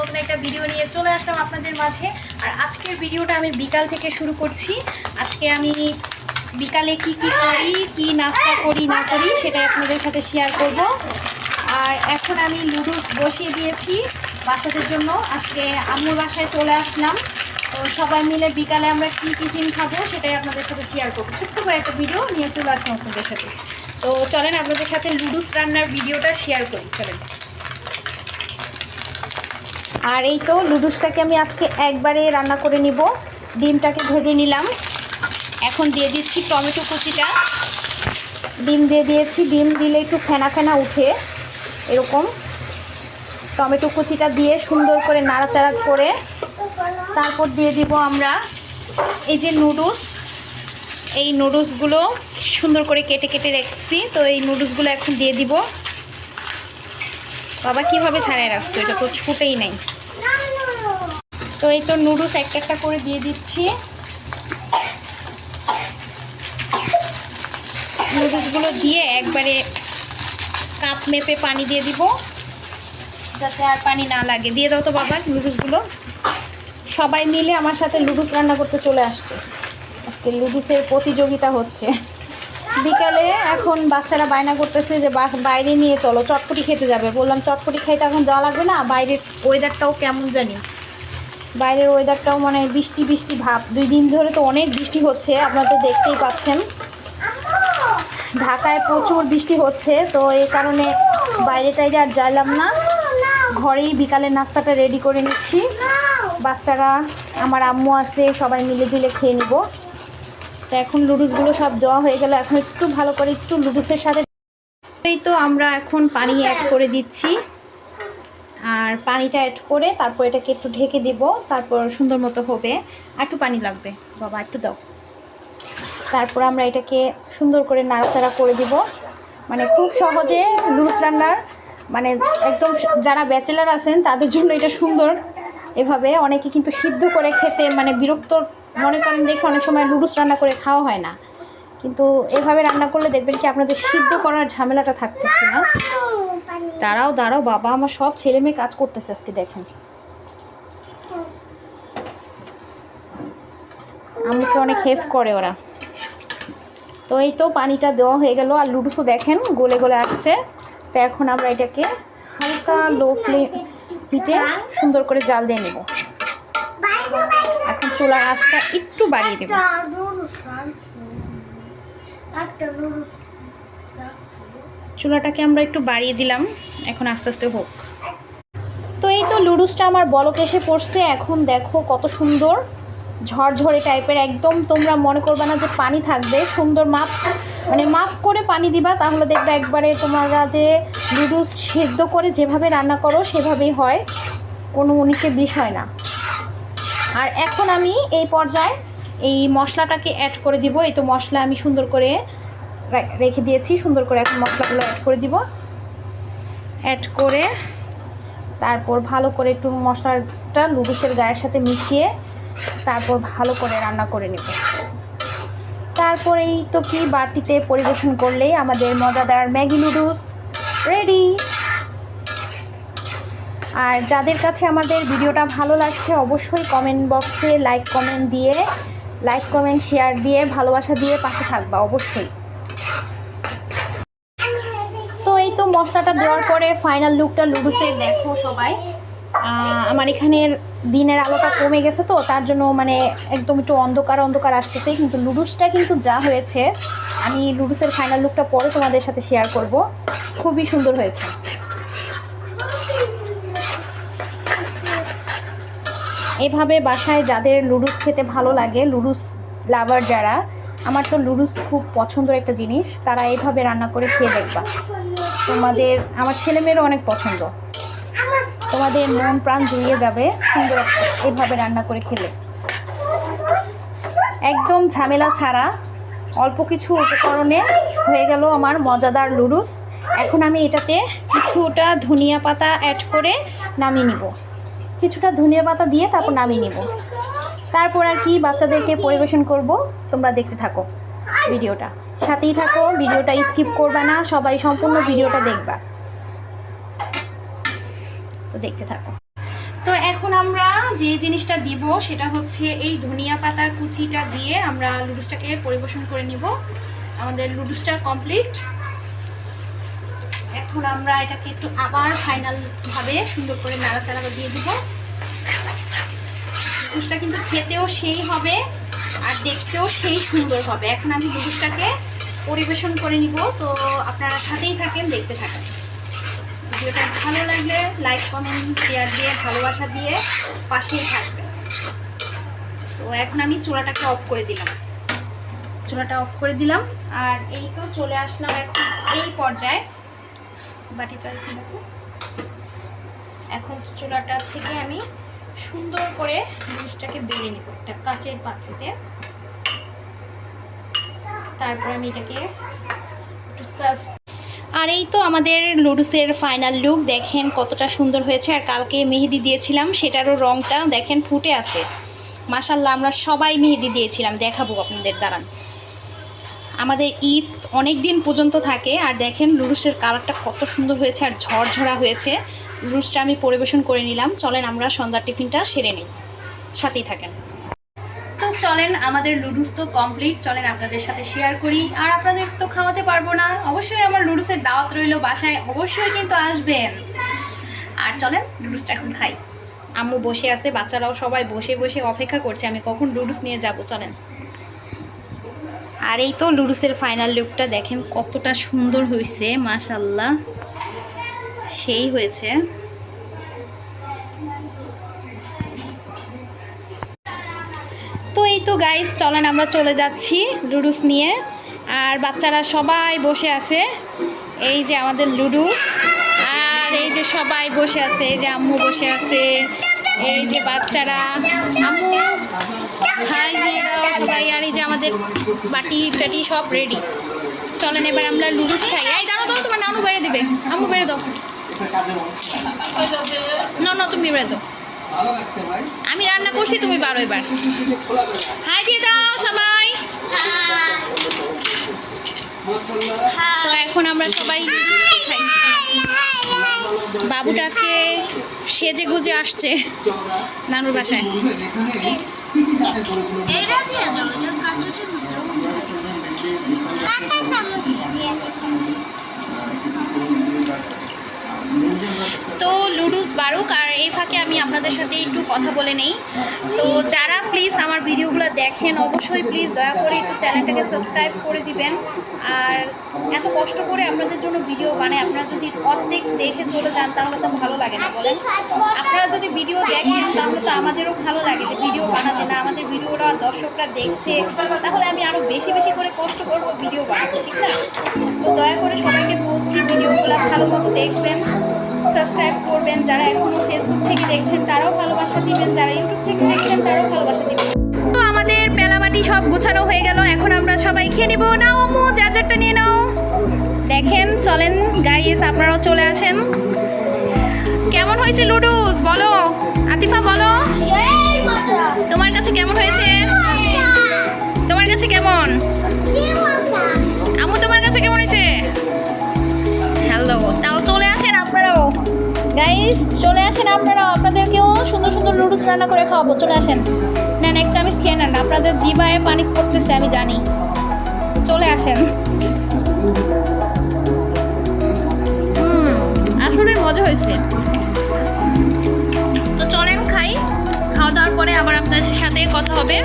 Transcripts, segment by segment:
নতুন একটা ভিডিও নিয়ে চলে আসলাম আপনাদের মাঝে। আর আজকের ভিডিওটা আমি বিকাল থেকে শুরু করছি। আজকে আমি বিকালে কি কি করি, কি নাস্তা করি, না করি, সেটা আপনাদের সাথে শেয়ার করব। আর এখন আমি লুডুস বসিয়ে দিয়েছি বাচ্চাদের জন্য। আজকে আম্মুর বাসায় চলে আসলাম। তো সবাই মিলে বিকালে আমরা কি টিফিন খাব, সেটাই আপনাদের সাথে শেয়ার করব। ছোট্ট করে একটা ভিডিও নিয়ে চলে আসলাম আপনাদের সাথে। তো চলেন আপনাদের সাথে লুডুস রান্নার ভিডিওটা শেয়ার করি। চলেন। আর এই তো লুডুসটাকে আমি আজকে একবারে রান্না করে নিব। ডিমটাকে ভেজে নিলাম। এখন দিয়ে দিচ্ছি টমেটো কুচিটা। ডিম দিয়ে দিয়েছি। ডিম দিলে একটু ফেনা ফেনা উঠে এরকম। টমেটো কুচিটা দিয়ে সুন্দর করে নাড়াচাড়া করে তারপর দিয়ে দিব আমরা এই যে নুডলস। এই নুডলসগুলো সুন্দর করে কেটে কেটে রেখেছি। তো এই নুডলসগুলো এখন দিয়ে দিব। বাবা কীভাবে ছাড়াই রাখছো? এটা তো ছুটেই নাই। তো এই তো নুডলস একটা একটা করে দিয়ে দিচ্ছি। নুডলসগুলো দিয়ে একবারে কাপ মেপে পানি দিয়ে দিব, যাতে আর পানি না লাগে। দিয়ে দাও তো বাবা নুডলসগুলো। সবাই মিলে আমার সাথে লুডুস রান্না করতে চলে আসছে। আজকে লুডুসের প্রতিযোগিতা হচ্ছে। বিকালে এখন বাচ্চারা বায়না করতেছে যে বাইরে নিয়ে চলো, চটপটি খেতে যাবে। বললাম, চটপটি খাইতে এখন যাওয়া লাগবে না? বাইরের ওয়েদারটাও কেমন জানি? বাইরের ওয়েদারটাও মানে বৃষ্টি বৃষ্টি ভাব। দুই দিন ধরে তো অনেক বৃষ্টি হচ্ছে, আপনারা তো দেখতেই পাচ্ছেন। ঢাকায় প্রচুর বৃষ্টি হচ্ছে, তো এই কারণে বাইরে টাইরে আর যাইলাম না। ঘরেই বিকালের নাস্তাটা রেডি করে নিচ্ছি। বাচ্চারা, আমার আম্মু আছে, সবাই মিলে ঝিলে খেয়ে নিব। তো এখন লুডুসগুলো সব দেওয়া হয়ে গেল। এখন একটু ভালো করে একটু লুডুসের সাথে এই তো আমরা এখন পানি অ্যাড করে দিচ্ছি। আর পানিটা অ্যাড করে তারপর এটাকে একটু ঢেকে দিব, তারপর সুন্দর মতো হবে। আর একটু পানি লাগবে। বাবা, একটু দাও। তারপর আমরা এটাকে সুন্দর করে নাড়াচাড়া করে দিব। মানে খুব সহজে লুডুস রান্নার মানে একদম যারা ব্যাচেলার আছেন, তাদের জন্য এটা সুন্দর। এভাবে অনেকে কিন্তু সিদ্ধ করে খেতে মানে বিরক্ত মনে করেন দেখে অনেক সময় লুডুস রান্না করে খাওয়া হয় না। কিন্তু এভাবে রান্না করলে দেখবেন কি আপনাদের সিদ্ধ করার ঝামেলাটা থাকতেছে না। দাঁড়াও দাঁড়াও, বাবা আমার সব ছেলে মেয়ে কাজ করতেছে আজকে দেখেন। আমাকে অনেক হেল্প করে ওরা। তো এই তো পানিটা দেওয়া হয়ে গেল, আর লুডুসও দেখেন গলে গলে আসছে। তো এখন আমরা এটাকে হালকা লো ফ্লেম হিটে সুন্দর করে জাল দিয়ে নেব। চুলার আঁচটা একটু বাড়িয়ে দেবো। চুলাটাকে আমরা একটু বাড়িয়ে দিলাম এখন আস্তে আস্তে হোক। তো এই তো লুডুসটা আমার বলক এসে পড়ছে এখন দেখো কত সুন্দর ঝরঝরে টাইপের একদম তোমরা মনে করবে না যে পানি থাকবে সুন্দর মাপ মানে মাপ করে পানি দিবা তাহলে দেখবে একবারে তোমরা যে লুডুস সেদ্ধ করে যেভাবে রান্না করো সেভাবেই হয় কোনো উনিশে বিষ হয় না। আর এখন আমি এই পর্যায়ে এই মশলাটাকে অ্যাড করে দিব। এই তো মশলা আমি সুন্দর করে রেখে দিয়েছি, সুন্দর করে এখন মশলাগুলো অ্যাড করে দিব। অ্যাড করে তারপর ভালো করে একটু মশলাটা লুডুসের গায়ের সাথে মিশিয়ে তারপর ভালো করে রান্না করে নেব। তারপরেই তো কি বাটিতে পরিবেশন করলেই আমাদের মজাদার ম্যাগি নুডলস রেডি। আর যাদের কাছে আমাদের ভিডিওটা ভালো লাগছে, অবশ্যই কমেন্ট বক্সে লাইক কমেন্ট দিয়ে লাইক কমেন্ট শেয়ার দিয়ে, ভালোবাসা দিয়ে পাশে থাকবা, অবশ্যই। তো এই তো মশলাটা দেওয়ার পরে ফাইনাল লুকটা লুডুসের দেখো সবাই। আমার এখানের দিনের আলোটা কমে গেছে তো, তার জন্য মানে একদম একটু অন্ধকার অন্ধকার আসতেছে, কিন্তু লুডুসটা কিন্তু যা হয়েছে, আমি লুডুসের ফাইনাল লুকটা পরে তোমাদের সাথে শেয়ার করব। খুবই সুন্দর হয়েছে। এভাবে বাসায় যাদের লুডুস খেতে ভালো লাগে, লুডুস লাভার যারা, আমার তো লুডুস খুব পছন্দের একটা জিনিস, তারা এইভাবে রান্না করে খেয়ে দেখবা। তোমাদের, আমার ছেলেমেয়েরও অনেক পছন্দ। তোমাদের মন প্রাণ জুড়িয়ে যাবে সুন্দর এভাবে রান্না করে খেলে। একদম ঝামেলা ছাড়া অল্প কিছু উপকরণে হয়ে গেল আমার মজাদার লুডুস। এখন আমি এটাতে কিছুটা ধনিয়া পাতা অ্যাড করে নামিয়ে নিব। কিছুটা ধনিয়া পাতা দিয়ে তারপর নামিয়ে নিব। তারপর আর কি বাচ্চাদেরকে পরিবেশন করব, তোমরা দেখতে থাকো ভিডিওটা। সাথেই থাকো, ভিডিওটা স্কিপ করবে না, সবাই সম্পূর্ণ ভিডিওটা দেখবা। তো দেখতে থাকো। তো এখন আমরা যে জিনিসটা দিব, সেটা হচ্ছে এই ধনিয়া পাতা কুচিটা দিয়ে আমরা লুডুসটাকে পরিবেশন করে নিব। আমাদের লুডুসটা কমপ্লিট। এখন আমরা এটাকে একটু আবার ফাইনাল ভাবে সুন্দর করে নাড়াচাড়া দিয়ে দিব। লুডুসটা কিন্তু খেতেও সেই হবে আর দেখতেও সেই সুন্দর হবে। এখন আমি লুডুসটাকে পরিবেশন করে নিব। তো আপনারা সাথেই থাকেন, দেখতে থাকেন। ভিডিওটা ভালো লাগলে লাইক কমেন্ট শেয়ার দিয়ে, ভালোবাসা দিয়ে পাশেই থাকবেন। তো এখন আমি চুলাটাকে অফ করে দিলাম। চুলাটা অফ করে দিলাম। আর এই তো চলে আসলাম এখন এই পর্যায়ে। বাটি চালছি দেখো এখন চুলাটা থেকে আমি সুন্দর করে জিনিসটাকে বেলে নিব একটা কাচের পাত্রতে। তারপরে আমি এটাকে একটু সার্ভ আর এই তো আমাদের লুডুসের ফাইনাল লুক দেখেন কতটা সুন্দর হয়েছে। আর কালকে মেহেদি দিয়েছিলাম, সেটারও রংটা দেখেন ফুটে আছে। মাসাল্লাহ আমরা সবাই মেহেদি দিয়েছিলাম, দেখাবো আপনাদের, দাঁড়ান। আমাদের ঈদ অনেক দিন পর্যন্ত থাকে আর দেখেন লুডুসের কালারটা কত সুন্দর হয়েছে আর ঝরঝরা হয়েছে। লুডুসটা আমি পরিবেশন করে নিলাম। চলেন আমরা সন্ধ্যার টিফিনটা সেরে নিই। সাথেই থাকেন। তো চলেন, আমাদের লুডুস তো কমপ্লিট চলেন আপনাদের সাথে শেয়ার করি। আর আপনাদের তো খাওয়াতে পারব না। অবশ্যই আমার লুডুসের দাওয়াত রইল। বাসায় অবশ্যই কিন্তু আসবেন। আর চলেন লুডুসটা এখন খাই। আম্মু বসে আছে, বাচ্চারাও সবাই বসে বসে অপেক্ষা করছে। আমি কখন লুডুস নিয়ে যাব? চলেন। আর এই তো লুডুসের ফাইনাল লুকটা দেখেন কতটা সুন্দর হয়েছে মাশাল্লাহ সেই হয়েছে। তো এই তো গাইস চলেন আমরা চলে যাচ্ছি লুডুস নিয়ে। আর বাচ্চারা সবাই বসে আছে। এই যে আমাদের লুডুস আর এই যে সবাই বসে আছে, এই যে আম্মু বসে আছে, এই যে বাচ্চারা। আম্মু হাই সবাই আর এই যে আমাদের বাটি টাটি সব রেডি চলেন এবার আমরা লুডুস খাই। এই দাঁড়াও দাও তোমার নানু বেড়ে দিবে। আম্মু বেড়ে দাও। না না তুমি বেড়ে দাও। আমি রান্না করছি তুমি বারো এবার। হাই দিয়ে দাও সবাই। তো এখন আমরা সবাই খাই। বাবুটা আজকে সেজে গুজে আসছে নানুর বাসায়। তো লুডুস বারুক, আর এই ফাঁকে আমি আপনাদের সাথে একটু কথা বলে নেই। তো যারা প্লিজ আমার ভিডিওগুলো দেখেন, অবশ্যই প্লিজ দয়া করে একটু চ্যানেলটাকে সাবস্ক্রাইব করে দিবেন। আর এত কষ্ট করে আপনাদের জন্য ভিডিও বানায় আপনারা যদি অর্ধেক দেখে চলে যান, তাহলে তো ভালো লাগে না, বলেন। আপনারা যদি ভিডিও দেখেন, তাহলে তো আমাদেরও ভালো লাগে যে ভিডিও বানাতে না দর্শকরা দেখছে, তাহলে আমি আরও বেশি বেশি করে কষ্ট করব ভিডিও বানাবো ঠিক না? তো দয়া করে সবাইকে বলছি, ভিডিওগুলো ভালো মতো দেখবেন সাবস্ক্রাইব করবেন। যারা এখনও ফেসবুক থেকে দেখছেন, তারাও ভালোবাসা দিবেন। যারা ইউটিউব থেকে দেখছেন, তারাও ভালোবাসা দিবেন। তো আমাদের পেলাবাটি সব গোছানো হয়ে গেল, এখন আমরা সবাই খেয়ে নেব। নাও আম্মু যার যারটা নিয়ে নাও। দেখেন, চলেন গাইস আপনারাও চলে আসেন। কেমন হয়েছে লুডুস? বলো। আতিফা, বলো। তোমার কাছে কেমন হয়েছে? তোমার কাছে কেমন? আম্মু, তোমার কাছে কেমন হয়েছে? হ্যালো তাও চলে আসেন আপনারাও। গাইস চলে আসেন আপনারাও। আপনাদেরকেও সুন্দর সুন্দর লুডুস রান্না করে খাওয়াবো। চলে আসেন। নেন, এক চামচ খেয়ে নেন। আপনাদের জিবায় পানি পড়তেছে, আমি জানি। চলে আসেন। হুম, আসলে মজা হয়েছে। আপনাদের সাথে কথা হবে।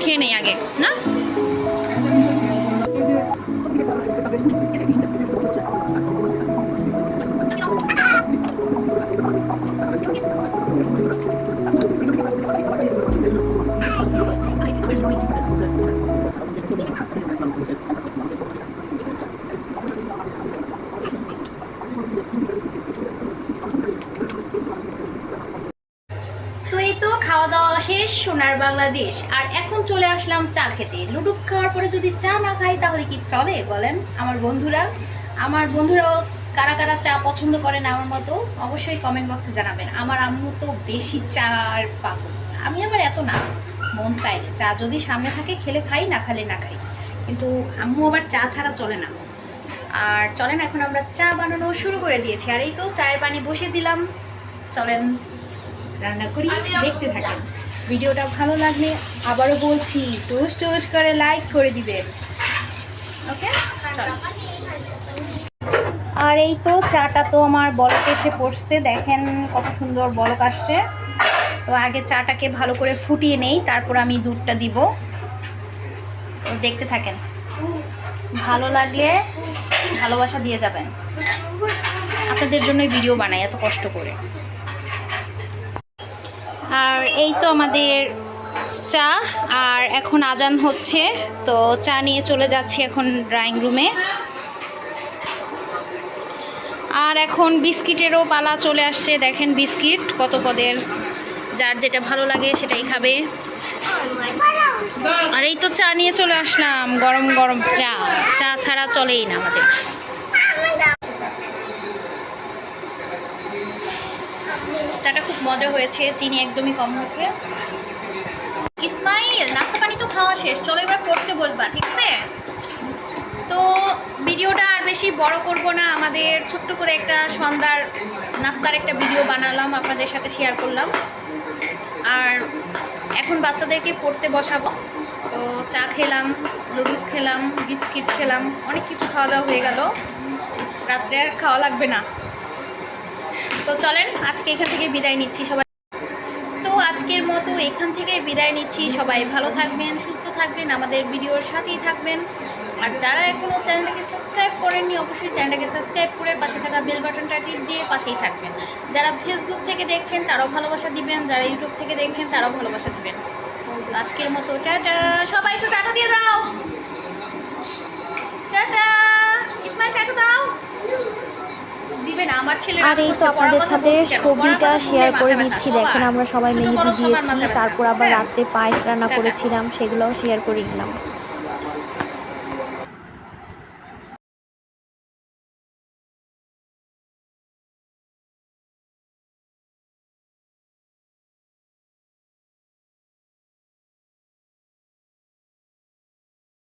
খেয়ে নেই আগে না? সোনার বাংলাদেশ। আর এখন চলে আসলাম চা খেতে। লুডুস খাওয়ার পরে যদি চা না খাই তাহলে কি চলে? বলেন আমার বন্ধুরা। আমার বন্ধুরাও কারা কারা চা পছন্দ করেন আমার মতো অবশ্যই কমেন্ট বক্সে জানাবেন। আমার আম্মু তো বেশি চার পাগল। আমি আবার এত না মন চাইলে চা যদি সামনে থাকে খেলে খাই না খালে না খাই। কিন্তু আম্মু আবার চা ছাড়া চলে না। আর চলেন এখন আমরা চা বানানো শুরু করে দিয়েছি। আর এই তো চায়ের পানি বসিয়ে দিলাম। চলেন রান্না করি দেখতে থাকেন। ভিডিওটা ভালো লাগলে আবারও বলছি, টুস টুস করে লাইক করে দিবেন। ওকে আর এই তো চাটা তো আমার বলক এসে পড়ছে, দেখেন কত সুন্দর বলক আসছে। তো আগে চাটাকে ভালো করে ফুটিয়ে নেই, তারপর আমি দুধটা দিব। তো দেখতে থাকেন। ভালো লাগলে ভালোবাসা দিয়ে যাবেন। আপনাদের জন্য ভিডিও বানাই, এত কষ্ট করে। আর এই তো আমাদের চা, আর এখন আজান হচ্ছে, তো চা নিয়ে চলে যাচ্ছি এখন ড্রয়িং রুমে আর এখন বিস্কিটেরও পালা চলে আসছে, দেখেন বিস্কিট, কত পদের, যার যেটা ভালো লাগে সেটাই খাবে। আর এই তো চা নিয়ে চলে আসলাম, গরম গরম চা চা ছাড়া চলেই না আমাদের। চাটা খুব মজা হয়েছে, চিনি একদমই কম হয়েছে ইসমাইল, নাস্তা পানি তো খাওয়া শেষ, চলো এবার পড়তে বসবা, ঠিক আছে? তো ভিডিওটা আর বেশি বড় করব না, আমাদের ছোট্ট করে একটা সন্ধ্যার নাস্তার একটা ভিডিও বানালাম, আপনাদের সাথে শেয়ার করলাম। আর এখন বাচ্চাদেরকে পড়তে বসাবো। তো চা খেলাম, নুডলস খেলাম, বিস্কিট খেলাম, অনেক কিছু খাওয়া দাওয়া হয়ে গেল। রাত্রে আর খাওয়া লাগবে না। তো চলেন, আজকে এখান থেকে বিদায় নিচ্ছি সবাই। তো আজকের মতো এখান থেকে বিদায় নিচ্ছি। সবাই ভালো থাকবেন, সুস্থ থাকবেন, আমাদের ভিডিওর সাথেই থাকবেন। আর যারা এখনও চ্যানেলটাকে সাবস্ক্রাইব করেননি, অবশ্যই চ্যানেলটাকে সাবস্ক্রাইব করে পাশে থাকা বেল বাটনটা টিপ দিয়ে পাশেই থাকবেন। যারা ফেসবুক থেকে দেখছেন, তারাও ভালোবাসা দিবেন। যারা ইউটিউব থেকে দেখছেন, তারাও ভালোবাসা দিবেন। আজকের মতো, টাটা। সবাই একটু টাটা দিয়ে দাও। টাটা। ইসমাইল টাটা দাও। আর এই তো আপনাদের সাথে ছবিটা শেয়ার করে দিচ্ছি দেখেন আমরা সবাই মেহেদি দিয়েছি তারপর আবার রাত্রে পায়েস রান্না করেছিলাম সেগুলোও শেয়ার করে দিলাম